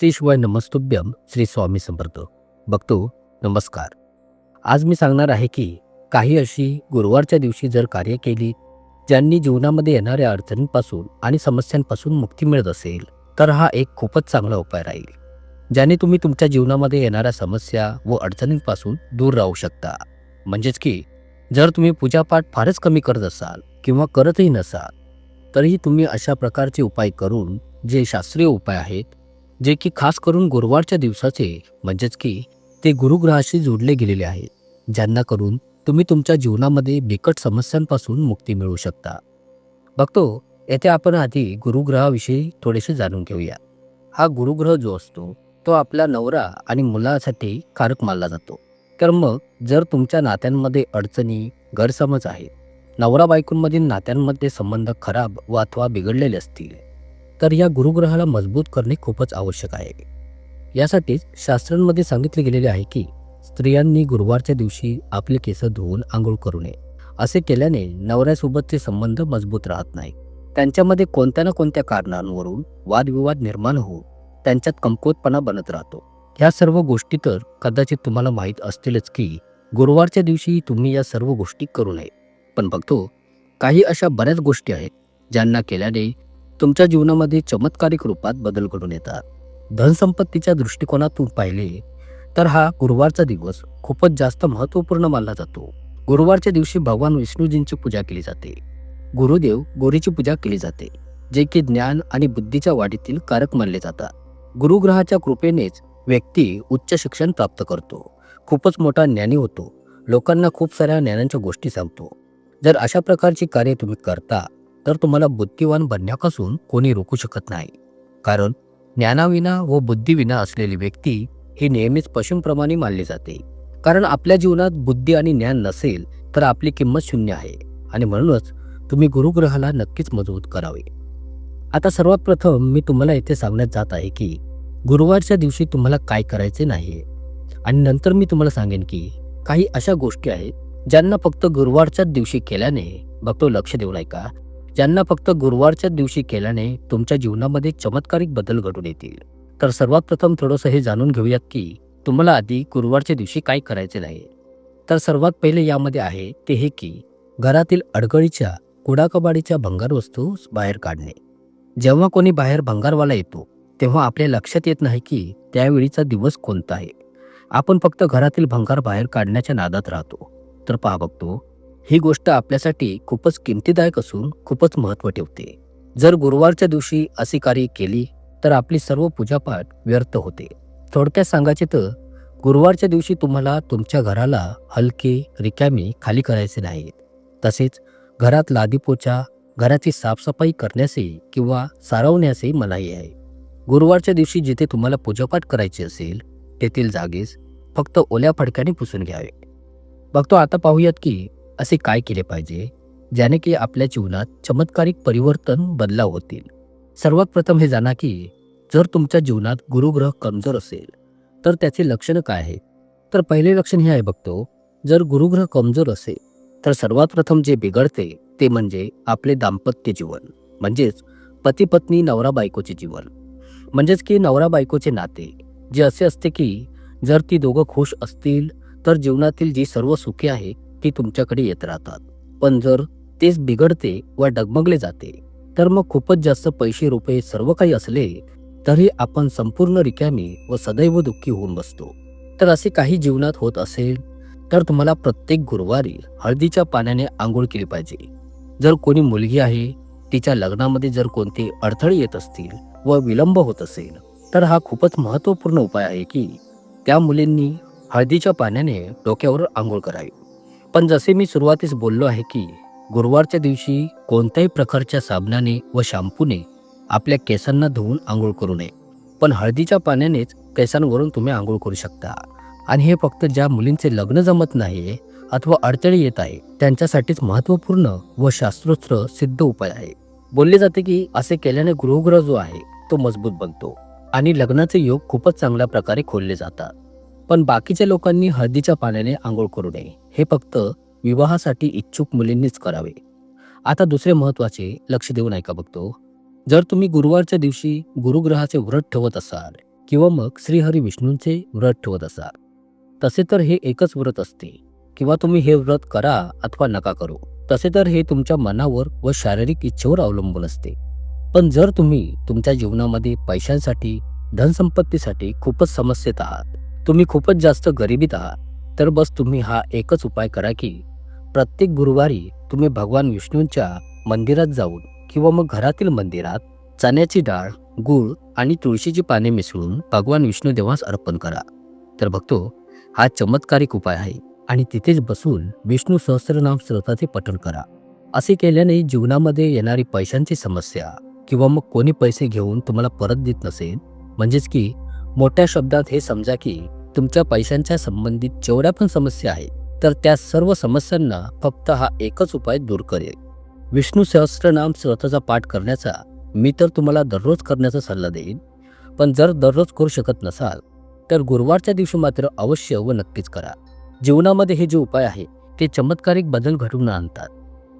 श्री शिवाय नमस्तुभ्यम श्री स्वामी समर्थ. बघतो नमस्कार. आज मी सांगणार आहे की काही अशी गुरुवारच्या दिवशी जर कार्य केली ज्यांनी जीवनामध्ये येणाऱ्या अडचणींपासून आणि समस्यांपासून मुक्ती मिळत असेल तर हा एक खूपच चांगला उपाय राहील ज्याने तुम्ही तुमच्या जीवनामध्ये येणाऱ्या समस्या व अडचणींपासून दूर राहू शकता. म्हणजेच की जर तुम्ही पूजापाठ फारच कमी करत असाल किंवा करतही नसाल तरीही तुम्ही अशा प्रकारचे उपाय करून जे शास्त्रीय उपाय आहेत जे की खास करून गुरुवारच्या दिवसाचे म्हणजेच की ते गुरुग्रहाशी जोडले गेलेले आहेत ज्यांना करून तुम्ही तुमच्या जीवनामध्ये बिकट समस्यांपासून मुक्ती मिळवू शकता. बघतो येथे आपण आधी गुरुग्रहाविषयी थोडेसे जाणून घेऊया. हा गुरुग्रह जो असतो तो आपला नवरा आणि मुलासाठी कारक मानला जातो. तर मग जर तुमच्या नात्यांमध्ये अडचणी गैरसमज आहेत नवरा बायकोंमधील नात्यांमध्ये संबंध खराब व अथवा बिघडलेले असतील तर या गुरुग्रहाला मजबूत करणे खूपच आवश्यक आहे. यासाठीच शास्त्रांमध्ये सांगितले गेलेले आहे की स्त्रियांनी गुरुवारच्या दिवशी आपले केस धुवून आंघोळ करू नये. असे केल्याने नवऱ्यासोबतचे संबंध मजबूत राहत नाही. त्यांच्यामध्ये कोणत्या ना कोणत्या कारणांवरून वादविवाद निर्माण होऊन त्यांच्यात कमकुवतपणा बनत राहतो. ह्या सर्व गोष्टी तर कदाचित तुम्हाला माहीत असतीलच की गुरुवारच्या दिवशी तुम्ही या सर्व गोष्टी करू नये. पण बघतो काही अशा बऱ्याच गोष्टी आहेत ज्यांना केल्याने तुमच्या जीवनामध्ये चमत्कारिक रूपात बदल घडून येतात. धनसंपत्तीच्या दृष्टिकोनातून पाहिले तर हा गुरुवारचा दिवस खूपच जास्त महत्त्वपूर्ण मानला जातो. गुरुवारच्या दिवशी भगवान विष्णूजींची पूजा केली जाते. गुरुदेव गोरीची पूजा केली जाते जे की ज्ञान आणि बुद्धीच्या वाढीतील कारक मानले जातात. गुरुग्रहाच्या कृपेनेच व्यक्ती उच्च शिक्षण प्राप्त करतो. खूपच मोठा ज्ञानी होतो. लोकांना खूप साऱ्या ज्ञानांच्या गोष्टी सांगतो. जर अशा प्रकारची कार्य तुम्ही करता तर तुम्हाला बुद्धिवान बनण्यापासून कोणी रोखू शकत नाही. कारण ज्ञानाविना व बुद्धीविना असलेली व्यक्ती ही नेहमीच पशुंप्रमाणे मानली जाते. कारण आपल्या जीवनात बुद्धी आणि ज्ञान नसेल तर आपली किंमत शून्य आहे. आणि म्हणूनच तुम्ही गुरुग्रहाला नक्कीच मजबूत करावे. आता सर्वात प्रथम मी तुम्हाला येथे सांगण्यात जात आहे की गुरुवारच्या दिवशी तुम्हाला काय करायचे नाही आणि नंतर मी तुम्हाला सांगेन की काही अशा गोष्टी आहेत ज्यांना फक्त गुरुवारच्याच दिवशी केल्याने बघतो लक्ष देऊ नाही का? ज्यांना फक्त गुरुवारच्याच दिवशी केल्याने तुमच्या जीवनामध्ये चमत्कारिक बदल घडून येतील. तर सर्वात प्रथम थोडंसं हे जाणून घेऊयात की तुम्हाला आधी गुरुवारच्या दिवशी काय करायचे नाही? तर सर्वात पहिले यामध्ये आहे ते हे की घरातील अडगळीच्या कुडाकबाडीच्या भंगार वस्तू बाहेर काढणे. जेव्हा कोणी बाहेर भंगारवाला येतो तेव्हा आपल्या लक्षात येत नाही की त्यावेळीचा दिवस कोणता आहे. आपण फक्त घरातील भंगार बाहेर काढण्याच्या नादात राहतो. तर पहा बघतो ही गोष्ट आपल्यासाठी खूपच किमतीदायक असून खूपच महत्त्व ठेवते. जर गुरुवारच्या दिवशी अशी कार्य केली तर आपली सर्व पूजापाठ व्यर्थ होते. थोडक्यात सांगायचे तर गुरुवारच्या दिवशी तुम्हाला तुमच्या घराला हलके रिकामी खाली करायचे नाहीत. तसेच घरात लादीपोचा घराची साफसफाई करण्यासही किंवा सारवण्यासही मनाई आहे. गुरुवारच्या दिवशी जिथे तुम्हाला पूजापाठ करायची असेल तेथील जागेस फक्त ओल्या फडक्याने पुसून घ्यावे. बघतो आता पाहूयात की असे काय केले पाहिजे ज्याने की आपल्या जीवनात चमत्कारिक परिवर्तन बदलाव होतील? सर्वात प्रथम हे जाणा की जर तुमच्या जीवनात गुरुग्रह कमजोर असेल तर त्याचे लक्षणं काय आहे तर पहिले लक्षण हे आहे बघतो जर गुरुग्रह कमजोर असेल तर सर्वात प्रथम जे बिघडते ते म्हणजे आपले दाम्पत्य जीवन म्हणजेच पती पत्नी नवरा बायकोचे जीवन. म्हणजेच की नवरा बायकोचे नाते जे असे असते की जर ती दोघं खुश असतील तर जीवनातील जी सर्व सुखे आहे ती तुमच्याकडे येत राहतात. पण जर तेच बिघडते व डगमगले जाते तर मग खूपच जास्त पैसे रुपये सर्व काही असले तरी आपण संपूर्ण रिकामी व सदैव दुःखी होऊन बसतो. तर असे काही जीवनात होत असेल तर तुम्हाला प्रत्येक गुरुवारी हळदीच्या पाण्याने आंघोळ केली पाहिजे. जर कोणी मुलगी आहे तिच्या लग्नामध्ये जर कोणते अडथळे येत असतील व विलंब होत असेल तर हा खूपच महत्त्वपूर्ण उपाय आहे की त्या मुलींनी हळदीच्या पाण्याने डोक्यावर आंघोळ करावी. पण जसे मी सुरुवातीस बोललो आहे की गुरुवारच्या दिवशी कोणत्याही प्रकारच्या साबणाने व शॅम्पूने आपल्या केसांना धुवून आंघोळ करू नये. पण हळदीच्या पाण्यानेच केसांवरून तुम्ही आंघोळ करू शकता. आणि हे फक्त ज्या मुलींचे लग्न जमत नाही अथवा अडचणी येत आहे त्यांच्यासाठीच महत्त्वपूर्ण व शास्त्रोत्र सिद्ध उपाय आहे. बोलले जाते की असे केल्याने गृहग्रह जो आहे तो मजबूत बनतो. आणि लग्नाचे योग खूपच चांगल्या प्रकारे खोलले जातात. पण बाकीच्या लोकांनी हळदीच्या पाण्याने आंघोळ करू नये. हे फक्त विवाहासाठी इच्छुक मुलींनीच करावे. आता दुसरे महत्त्वाचे लक्ष देऊ नाही का बघतो जर तुम्ही गुरुवारच्या दिवशी गुरुग्रहाचे व्रत ठेवत असाल किंवा मग श्रीहरी विष्णूंचे व्रत ठेवत असाल तसे तर हे एकच व्रत असते. किंवा तुम्ही हे व्रत करा अथवा नका करू तसे तर हे तुमच्या मनावर व शारीरिक इच्छेवर अवलंबून असते. पण जर तुम्ही तुमच्या जीवनामध्ये पैशांसाठी धनसंपत्तीसाठी खूपच समस्येत आहात तुम्ही खूपच जास्त गरिबीत आहात. तर बस तुम्ही हा एकच उपाय करा की प्रत्येक गुरुवारी तुम्ही भगवान विष्णूंच्या मंदिरात जाऊन किंवा मग घरातील मंदिरात चण्याची डाळ गूळ आणि तुळशीची पाने मिसळून भगवान विष्णूदेवास अर्पण करा. तर बघतो हा चमत्कारिक उपाय आहे आणि तिथेच बसून विष्णू सहस्रनाम स्रोताचे पठण करा. असे केल्याने जीवनामध्ये येणारी पैशांची समस्या किंवा मग कोणी पैसे घेऊन तुम्हाला परत देत नसेल म्हणजेच की मोठ्या शब्दात हे समजा की तुमच्या पैशांच्या संबंधित जेवढ्या पण समस्या आहेत तर त्या सर्व समस्यांना फक्त हा एकच उपाय दूर करेल. विष्णू सहस्त्रनाम स्रोताचा पाठ करण्याचा मी तर तुम्हाला दररोज करण्याचा सल्ला देईन. पण जर दररोज करू शकत नसाल तर गुरुवारच्या दिवशी मात्र अवश्य व नक्कीच करा. जीवनामध्ये हे जे उपाय आहे ते चमत्कारिक बदल घडवून आणतात.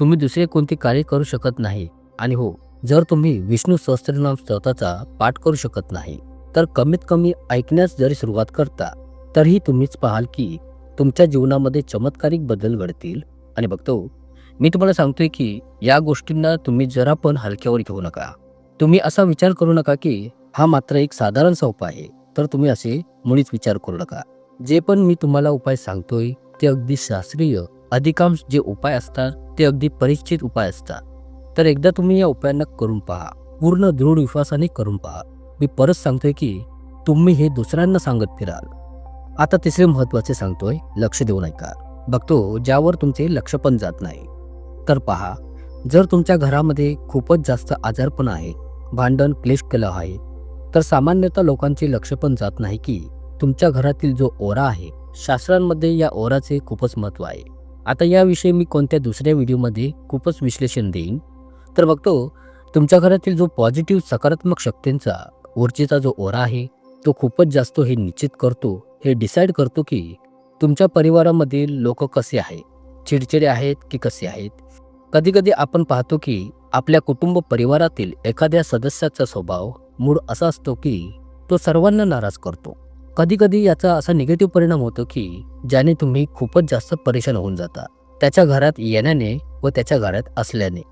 तुम्ही दुसरे कोणते कार्य करू शकत नाही. आणि हो जर तुम्ही विष्णू सहस्त्रनाम स्तोत्राचा पाठ करू शकत नाही तर कमीत कमी ऐकण्यास जरी सुरुवात करता तरीही तुम्हीच पाहाल की तुमच्या जीवनामध्ये चमत्कारिक बदल घडतील. आणि बघतो मी तुम्हाला सांगतोय की या गोष्टींना तुम्ही जरा पण हलक्यावर घेऊ नका. तुम्ही असा विचार करू नका की हा मात्र एक साधारणसा उपाय आहे तर तुम्ही असे मुळीच विचार करू नका. जे पण मी तुम्हाला उपाय सांगतोय ते अगदी शास्त्रीय अधिकांश जे उपाय असतात ते अगदी परिचित उपाय असतात. तर एकदा तुम्ही या उपायांना करून पहा. पूर्ण दृढ विश्वासाने करून पहा. मी परत सांगतोय की तुम्ही हे दुसऱ्यांना सांगत फिराल. आता तिसरे महत्त्वाचे सांगतोय लक्ष देऊ ऐका बघतो ज्यावर तुमचे लक्ष पण जात नाही. तर पहा जर तुमच्या घरामध्ये खूपच जास्त आजारपण आहे भांडण क्लेश केलं आहे तर सामान्यतः लोकांचे लक्ष पण जात नाही की तुमच्या घरातील जो ओरा आहे शास्त्रांमध्ये या ओराचे खूपच महत्त्व आहे. आता याविषयी मी कोणत्या दुसऱ्या व्हिडिओमध्ये खूपच विश्लेषण देईन? तर बघतो तुमच्या घरातील जो पॉझिटिव्ह सकारात्मक शक्तींचा ऊर्जेचा जो ओरा आहे तो खूपच जास्त हे निश्चित करतो हे डिसाईड करतो की तुमच्या परिवारामधील लोक कसे आहेत चिडचिडे आहेत की कसे आहेत? कधीकधी आपण पाहतो की आपल्या कुटुंब परिवारातील एखाद्या सदस्याचा स्वभाव मूळ असा असतो की तो सर्वांना नाराज करतो. कधीकधी याचा असा निगेटिव्ह परिणाम होतो की ज्याने तुम्ही खूपच जास्त परेशान होऊन जाता त्याच्या घरात येण्याने व त्याच्या घरात असल्याने.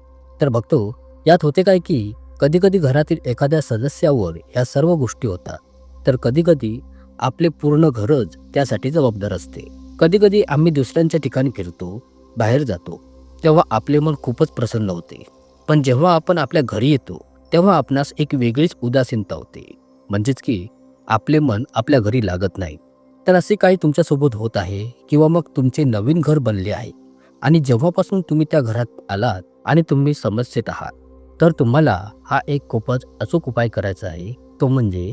तर बघतो यात होते काय की कधीकधी घरातील एखाद्या सदस्यावर या सर्व गोष्टी होतात. तर कधीकधी आपले पूर्ण घरच त्यासाठी जबाबदार असते. कधीकधी आम्ही दुसऱ्यांच्या ठिकाणी फिरतो बाहेर जातो तेव्हा आपले मन खूपच प्रसन्न होते. पण जेव्हा आपण आपल्या घरी येतो तेव्हा आपणास एक वेगळीच उदासीनता होते. म्हणजेच की आपले मन आपल्या घरी लागत नाही. तर असे काही तुमच्यासोबत होत आहे किंवा मग तुमचे नवीन घर बनले आहे आणि जेव्हापासून तुम्ही त्या घरात आलात आणि तुम्ही समस्येत आहात. तर तुम्हाला हा एक खूपच अचूक उपाय करायचा आहे. तो म्हणजे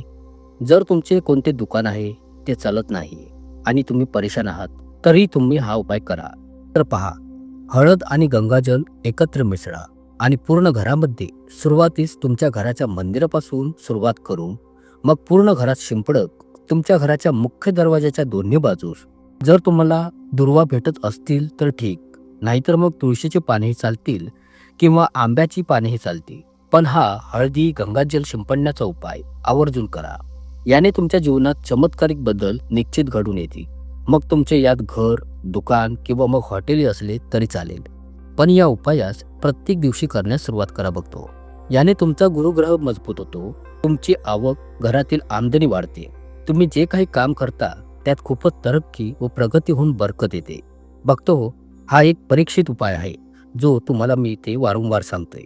जर तुमचे कोणते दुकान आहे ते चालत नाही आणि तुम्ही परेशान आहात तरी तुम्ही हा उपाय करा. तर पहा हळद आणि गंगाजल एकत्र मिसळा आणि पूर्ण घरामध्ये सुरुवातीस तुमच्या घराच्या मंदिरापासून सुरुवात करून मग पूर्ण घरात शिंपडत तुमच्या घराच्या मुख्य दरवाजाच्या दोन्ही बाजूस. जर तुम्हाला दुर्वा भेटत असतील तर ठीक नाहीतर मग तुळशीची पानेही चालतील किंवा आंब्याची पानेही चालते पण हा हळदी गंगाजल शिंपडण्याचा उपाय आवर्जून करा. याने तुमच्या जीवनात चमत्कारिक बदल निश्चित घडून येतील. मग तुमचे यात घर दुकान किंवा मग हॉटेल असले तरी चालेल. पण या उपायास प्रत्येक दिवशी करण्यास सुरुवात करा बघतो. याने तुमचा गुरुग्रह मजबूत होतो. तुमची आवक घरातील आमदनी वाढते. तुम्ही जे काही काम करता त्यात खूपच तरक्की व प्रगती होऊन बरकत येते. बघतो हो, हा एक परीक्षित उपाय आहे. जो तुम्हाला मी ते वारंवार सांगतोय.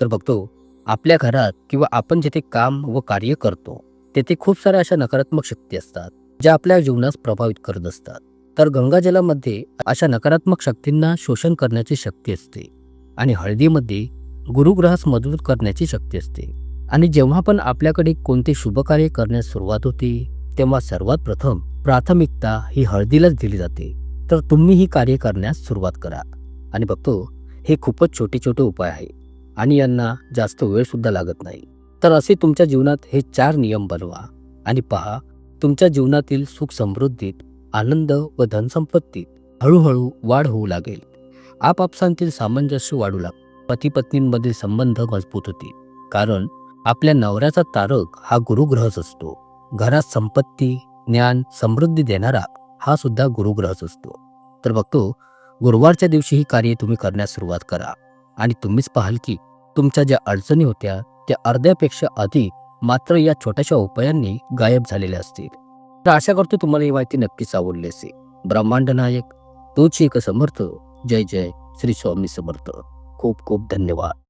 तर बघतो आपल्या घरात किंवा आपण जिथे काम व कार्य करतो तेथे खूप साऱ्या अशा नकारात्मक शक्ती असतात ज्या आपल्या जीवनास प्रभावित करत असतात. तर गंगाजलामध्ये अशा नकारात्मक शक्तींना शोषण करण्याची शक्ती असते आणि हळदीमध्ये गुरुग्रहास मजबूत करण्याची शक्ती असते. आणि जेव्हा पण आपल्याकडे कोणते शुभकार्य करण्यास सुरुवात होते तेव्हा सर्वात प्रथम प्राथमिकता ही हळदीलाच दिली जाते. तर तुम्ही ही कार्य करण्यास सुरुवात करा. आणि बघतो हे खूपच छोटे छोटे उपाय आहे आणि यांना जास्त वेळसुद्धा लागत नाही. तर असे तुमच्या जीवनात हे चार नियम बनवा आणि पहा तुमच्या जीवनातील सुख समृद्धीत आनंद व धनसंपत्तीत हळूहळू वाढ होऊ लागेल. आपापसांतील सामंजस्य वाढू लाग पती पत्नींमधील संबंध मजबूत होतील. कारण आपल्या नवऱ्याचा तारक हा गुरुग्रहच असतो. घरात संपत्ती ज्ञान समृद्धी देणारा हा सुद्धा गुरुग्रहच असतो. तर बघतो गुरुवारच्या दिवशी ही कार्य तुम्ही करण्यास सुरुवात करा. आणि तुम्हीच पाहाल की तुमच्या ज्या अडचणी होत्या त्या अर्ध्यापेक्षा आधी मात्र या छोट्याशा उपायांनी गायब झालेल्या असतील. तर आशा करतो तुम्हाला ही माहिती नक्कीच आवडली असेल. ब्रह्मांड नायक तोच एक समर्थ. जय जय श्री स्वामी समर्थ. खूप खूप धन्यवाद.